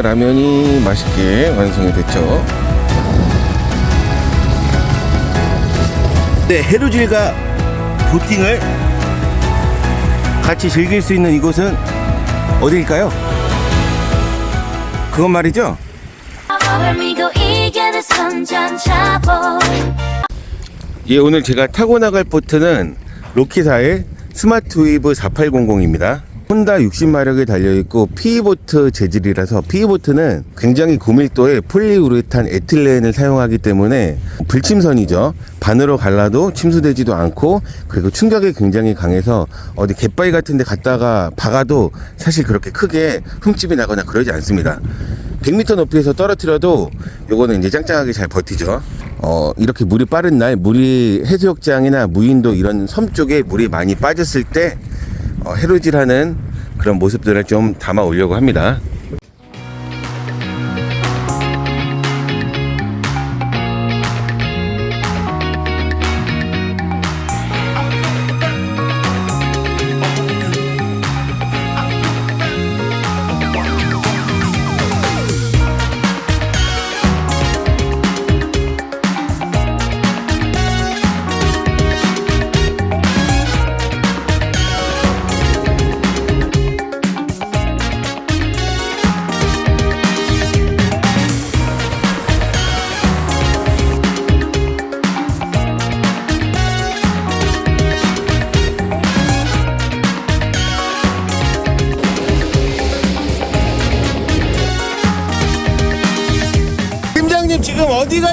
자, 라면이 맛있게 완성이 됐죠. 네, 해루질과 보팅을 같이 즐길 수 있는 이곳은 어디일까요? 그건 말이죠. 예, 오늘 제가 타고 나갈 보트는 로키사의 스마트 웨이브 4800입니다. 혼다 60마력이 달려있고 피보트 재질이라서 피보트는 굉장히 고밀도의 폴리우레탄 에틸렌을 사용하기 때문에 불침선이죠. 반으로 갈라도 침수되지도 않고 그리고 충격이 굉장히 강해서 어디 갯바위 같은 데 갔다가 박아도 사실 그렇게 크게 흠집이 나거나 그러지 않습니다. 100m 높이에서 떨어뜨려도 요거는 이제 짱짱하게 잘 버티죠. 어, 이렇게 물이 빠른 날, 물이 해수욕장이나 무인도 이런 섬 쪽에 물이 많이 빠졌을 때, 어, 해루질하는 그런 모습들을 좀 담아 오려고 합니다.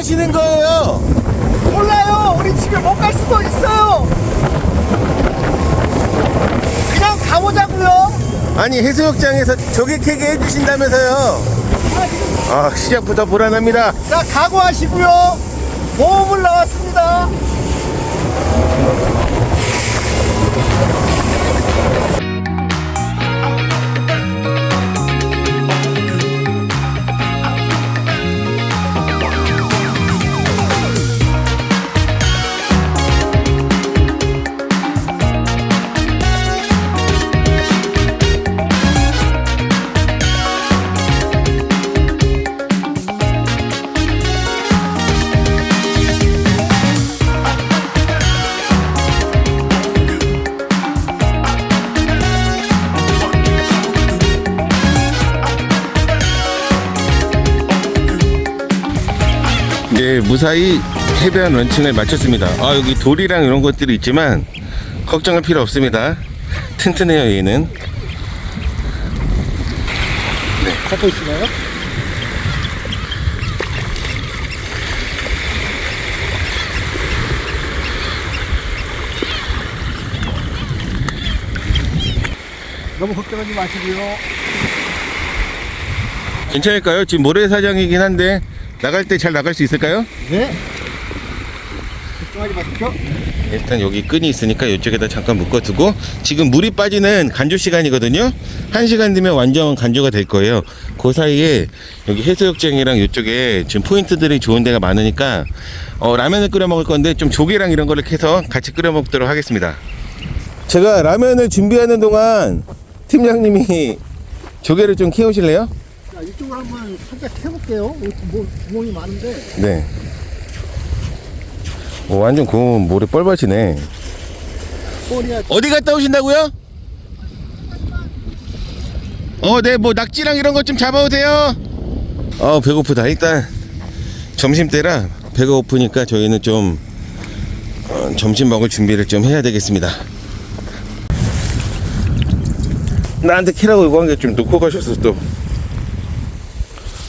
가시는 거예요? 몰라요. 우리 집에 못 갈 수도 있어요. 그냥 가보자고요. 아니 해수욕장에서 조개캐기 해주신다면서요? 아 시작부터 불안합니다. 자, 각오하시고요. 모험을 나왔습니다. 네, 무사히 해변 런칭을 마쳤습니다. 아, 여기 돌이랑 이런 것들이 있지만 걱정할 필요 없습니다. 튼튼해요, 얘는. 잡고 있으나요? 너무 걱정하지 마시고요. 괜찮을까요? 지금 모래사장이긴 한데 나갈 때 잘 나갈 수 있을까요? 네. 걱정하지 마십시오. 일단 여기 끈이 있으니까 이쪽에다 잠깐 묶어두고 지금 물이 빠지는 간조 시간이거든요. 한 시간 뒤면 완전 간조가 될 거예요. 그 사이에 여기 해수욕장이랑 이쪽에 지금 포인트들이 좋은 데가 많으니까 어, 라면을 끓여 먹을 건데 좀 조개랑 이런 거를 캐서 같이 끓여 먹도록 하겠습니다. 제가 라면을 준비하는 동안 팀장님이 조개를 좀 키우실래요? 자, 이쪽으로 한번 살짝 해볼게요. 여기 뭐 구멍이 많은데. 네. 오, 완전 고운 모래 뻘밭이네. 꼬리야. 어디 갔다 오신다고요? 어, 네, 뭐 낙지랑 이런 것 좀 잡아오세요. 어, 배고프다. 일단 점심 때라 배가 고프니까 저희는 좀 어, 점심 먹을 준비를 좀 해야 되겠습니다. 나한테 키라고 이거 한개좀 놓고 가셨어 또.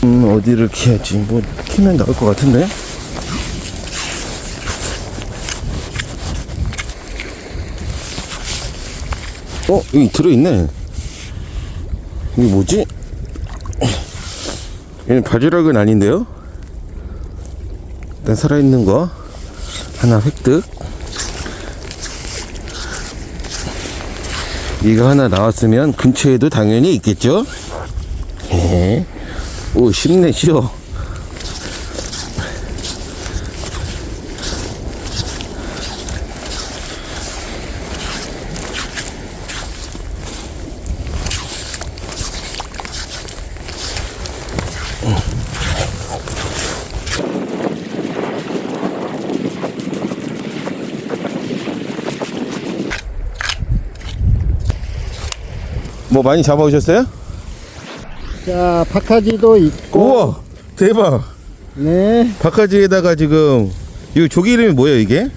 음, 어디를 키야지? 뭐 키면 나올 것 같은데? 어, 여기 들어있네. 이게 뭐지? 얘는 바지락은 아닌데요? 일단 살아있는 거 하나 획득. 이거 하나 나왔으면 근처에도 당연히 있겠죠? 예. 오, 쉽네, 쉬워. 뭐 많이 잡아오셨어요? 자, 박하지도 있고. 우와 대박 네. 바카지에다가 지금 이거 조개 이름이 뭐예요 이게?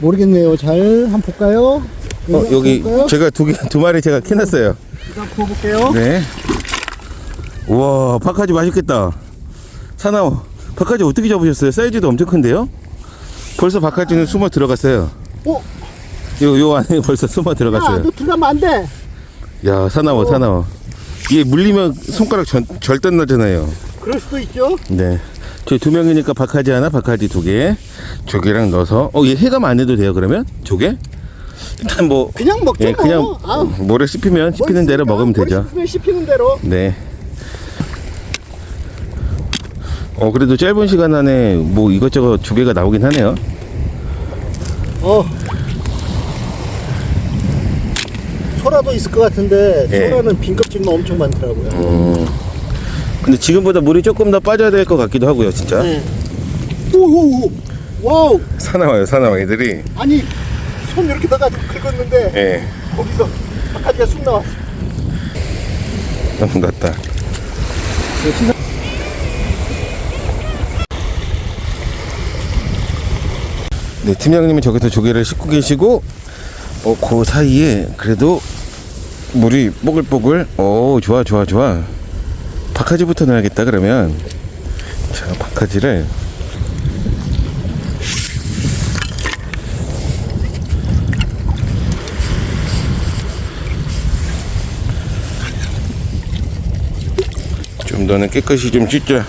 모르겠네요. 잘 한번 볼까요? 어, 여기 볼까요? 제가 두 개 두 마리 제가 캐놨어요. 일단 구워 볼게요. 네. 우와 바카지 맛있겠다. 사나워 바카지 어떻게 잡으셨어요? 사이즈도 엄청 큰데요? 벌써 바카지는 숨어 들어갔어요. 어? 요, 요 안에 벌써 숨어 야, 들어갔어요. 너 들어가면 안 돼. 야 사나워 사나워. 이게 물리면 손가락 전, 절단 나잖아요. 그럴 수도 있죠. 네. 저희 두 명이니까 바카지 하나, 바카지 두 개, 조개랑 넣어서. 어, 얘 해감 안 해도 돼요, 그러면? 조개? 일단 뭐. 그냥 먹죠. 예, 그냥 뭐. 아우, 모래 씹히면 뭐 씹히는 대로? 먹으면 되죠. 씹히면 씹히는 대로. 네. 어, 그래도 짧은 시간 안에 뭐 이것저것 조개가 나오긴 하네요. 어. 소라도 있을 것 같은데 예. 소라는 빈 껍질만 엄청 많더라고요. 근데 지금보다 물이 조금 더 빠져야 될 것 같기도 하고요, 진짜. 네. 오오오. 와우. 사나워요, 사나워, 애들이. 아니 손 이렇게 넣어가지고 긁었는데 예. 거기서 쑥 나왔어. 너무 났다. 네, 팀장님이 저기서 조개를 씻고 계시고, 어, 그 사이에 그래도 물이 뽀글뽀글, 오, 좋아, 좋아, 좋아. 박하지부터 넣어야겠다, 그러면. 자, 박하지를. 좀 더는 깨끗이 좀 찢자.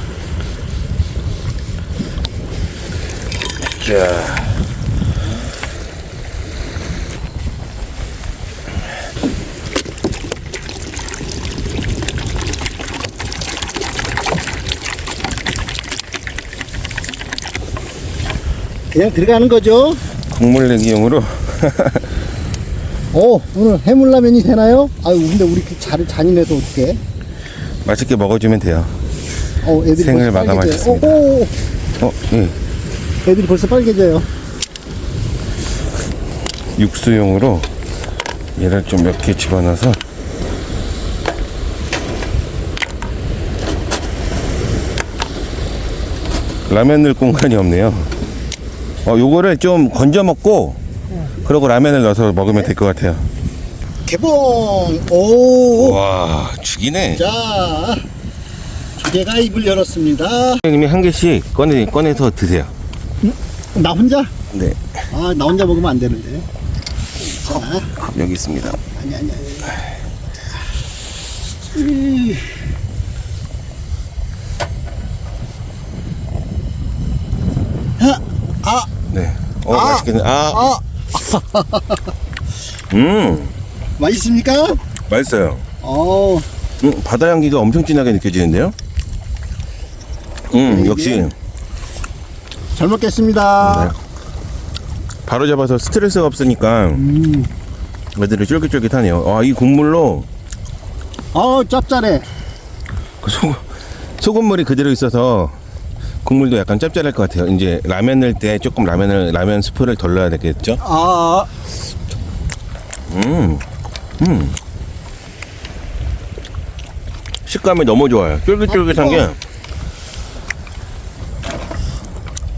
자. 그냥 들어가는 거죠. 국물 내기용으로 어 오늘 해물라면이 되나요? 아유 근데 우리 그 자, 잔인해서 어떡해? 맛있게 먹어주면 돼요. 어 애들이 생을 벌써 마감하셨습니다. 빨개져요. 어, 오, 오, 어, 예. 애들이 벌써 빨개져요. 육수용으로 얘를 좀 몇 개 집어넣어서 라면 넣을 공간이 없네요. 어, 요거를 좀 건져 먹고 그러고 라면을 넣어서 먹으면 될 것 같아요. 개봉. 오. 와, 죽이네. 자 조개가 입을 열었습니다. 님이 한 개씩 꺼내 꺼내서 드세요. 나 혼자? 네, 아 나 혼자 먹으면 안 되는데. 자 여기 있습니다. 아니 아니 아니. 이. 아, 아, 네. 어, 아! 맛있겠네. 아, 아, 음, 맛있습니까? 맛있어요. 어, 음, 바다 향기가 엄청 진하게 느껴지는데요? 음, 역시 잘 먹겠습니다. 네. 바로 잡아서 스트레스가 없으니까 음, 애들이 쫄깃쫄깃하네요. 아, 이 국물로 어, 짭짤해. 그 소, 소금물이 그대로 있어서 국물도 약간 짭짤할 것 같아요. 이제 라면 넣을 때 조금 라면을 라면 스프를 덜 넣어야 되겠죠? 아, 음, 음. 식감이 너무 좋아요. 쫄깃쫄깃한 게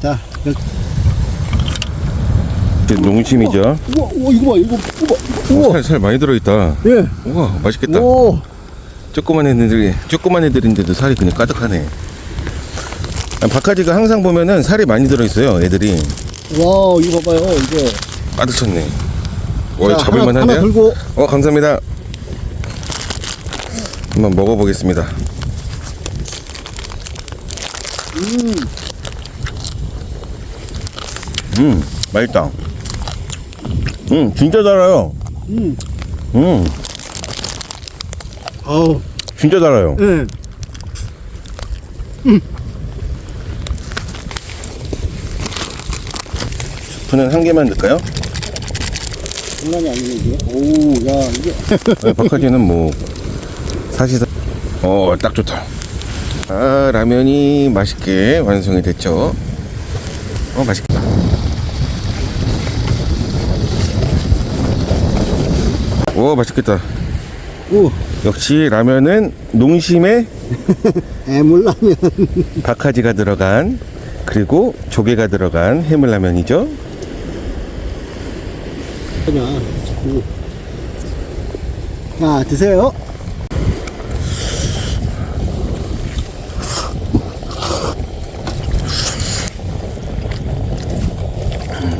자, 여- 이제 농심이죠. 우와, 우와, 이거 봐, 이거, 우와, 우와, 살, 살 많이 들어있다. 예, 우와, 맛있겠다. 오, 조그만 애들이 조그만 애들인데도 살이 그냥 가득하네. 아, 박하지가 항상 보면은 살이 많이 들어있어요. 애들이 와, 이거 봐봐요, 이게. 찼네. 와, 자, 잡을만 하나? 들고, 어, 감사합니다. 한번 먹어보겠습니다. 음, 음, 맛있다. 음, 진짜 달아요. 음, 음, 아우, 진짜 달아요. 예. 스프는 한 개만 넣을까요? 장난이 아니네, 이게. 오, 야, 이게. 네, 박하지는 뭐 사실상 어 딱 좋다. 아 라면이 맛있게 완성이 됐죠. 어 맛있겠다. 오 맛있겠다. 오, 역시 라면은 농심의 애물라면. 박하지가 들어간 그리고 조개가 들어간 해물라면이죠. 그냥 자꾸. 자, 드세요.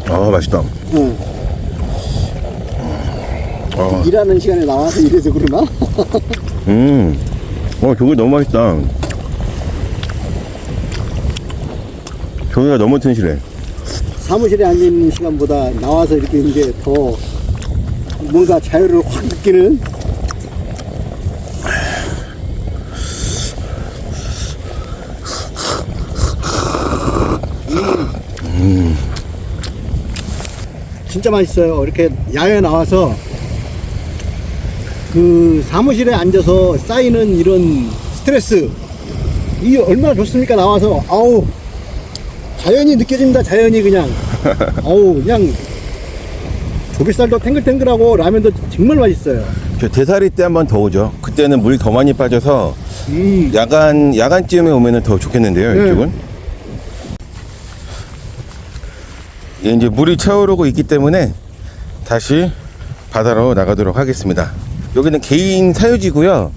아 맛있다. 응. 어, 일하는 시간에 나와서 이래서 그러나? 음, 어 조개 너무 맛있다. 조개가 너무 튼실해. 사무실에 앉아있는 시간보다 나와서 이렇게 게더 뭔가 자유를 확 느끼는 음. 진짜 맛있어요. 이렇게 야외 나와서 그 사무실에 앉아서 쌓이는 이런 스트레스 이 얼마나 좋습니까 나와서 아우 자연이 느껴진다 자연이 그냥 어우 그냥 조개살도 탱글탱글하고 라면도 정말 맛있어요 저 대사리 때 한 번 더 오죠. 그때는 물 더 많이 빠져서 음 야간 야간쯤에 오면은 더 좋겠는데요. 네. 이쪽은. 예, 이제 물이 차오르고 있기 때문에 다시 바다로 나가도록 하겠습니다. 여기는 개인 사유지고요.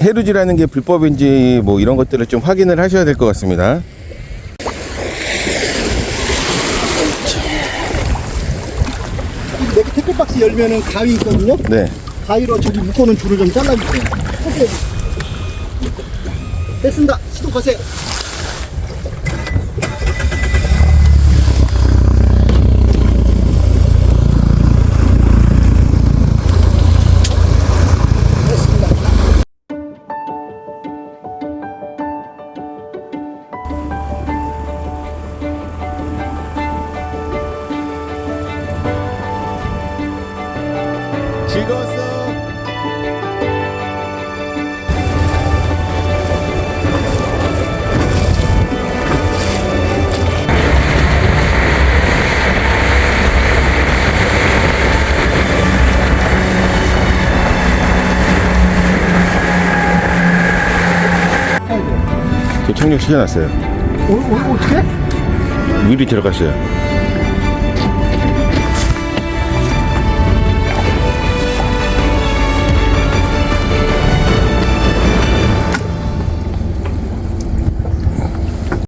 해루지라는 게 불법인지 뭐 이런 것들을 좀 확인을 하셔야 될 것 같습니다. 내가 태클박스 열면은 가위 있거든요? 네. 가위로 저기 묶어놓은 줄을 좀 잘라주세요. 오케이 됐습니다. 시동하세요 저 청력 시켜놨어요. 어, 어, 어떻게? 미리 들어갔어요.